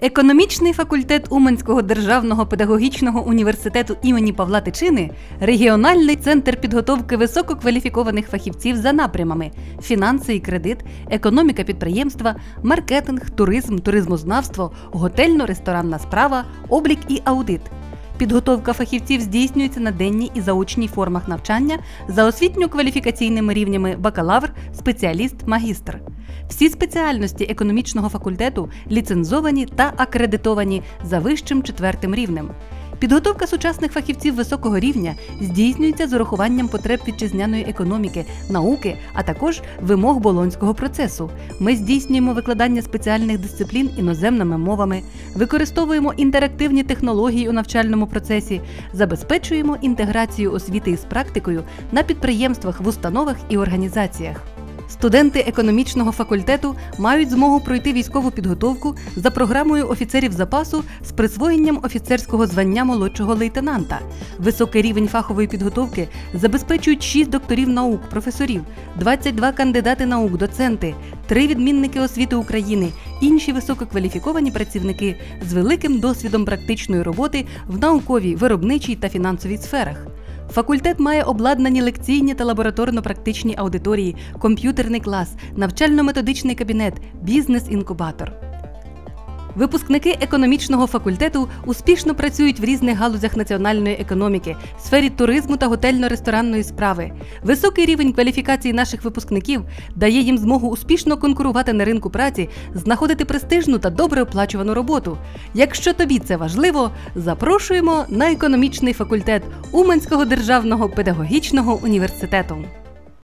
Економічний факультет Уманського державного педагогічного університету імені Павла Тичини регіональний центр підготовки висококваліфікованих фахівців за напрямами: фінанси і кредит, економіка підприємства, маркетинг, туризм, туризмознавство, готельно-ресторанна справа, облік і аудит. Підготовка фахівців здійснюється на денній і заочній формах навчання за освітньо-кваліфікаційними рівнями бакалавр, спеціаліст, магістр. Всі спеціальності економічного факультету ліцензовані та акредитовані за вищим четвертим рівнем. Підготовка сучасних фахівців високого рівня здійснюється з урахуванням потреб вітчизняної економіки, науки, а також вимог болонського процесу. Ми здійснюємо викладання спеціальних дисциплін іноземними мовами, використовуємо інтерактивні технології у навчальному процесі, забезпечуємо інтеграцію освіти із практикою на підприємствах, в установах і організаціях. Студенти економічного факультету мають змогу пройти військову підготовку за програмою офіцерів запасу з присвоєнням офіцерського звання молодшого лейтенанта. Високий рівень фахової підготовки забезпечують 6 докторів наук, професорів, 22 кандидати наук, доценти, 3 відмінники освіти України, інші висококваліфіковані працівники з великим досвідом практичної роботи в науковій, виробничій та фінансовій сферах. Факультет має обладнані лекційні та лабораторно-практичні аудиторії, комп'ютерний клас, навчально-методичний кабінет, бізнес-інкубатор. Випускники економічного факультету успішно працюють в різних галузях національної економіки, сфері туризму та готельно-ресторанної справи. Високий рівень кваліфікації наших випускників дає їм змогу успішно конкурувати на ринку праці, знаходити престижну та добре оплачувану роботу. Якщо тобі це важливо, запрошуємо на економічний факультет Уманського державного педагогічного університету.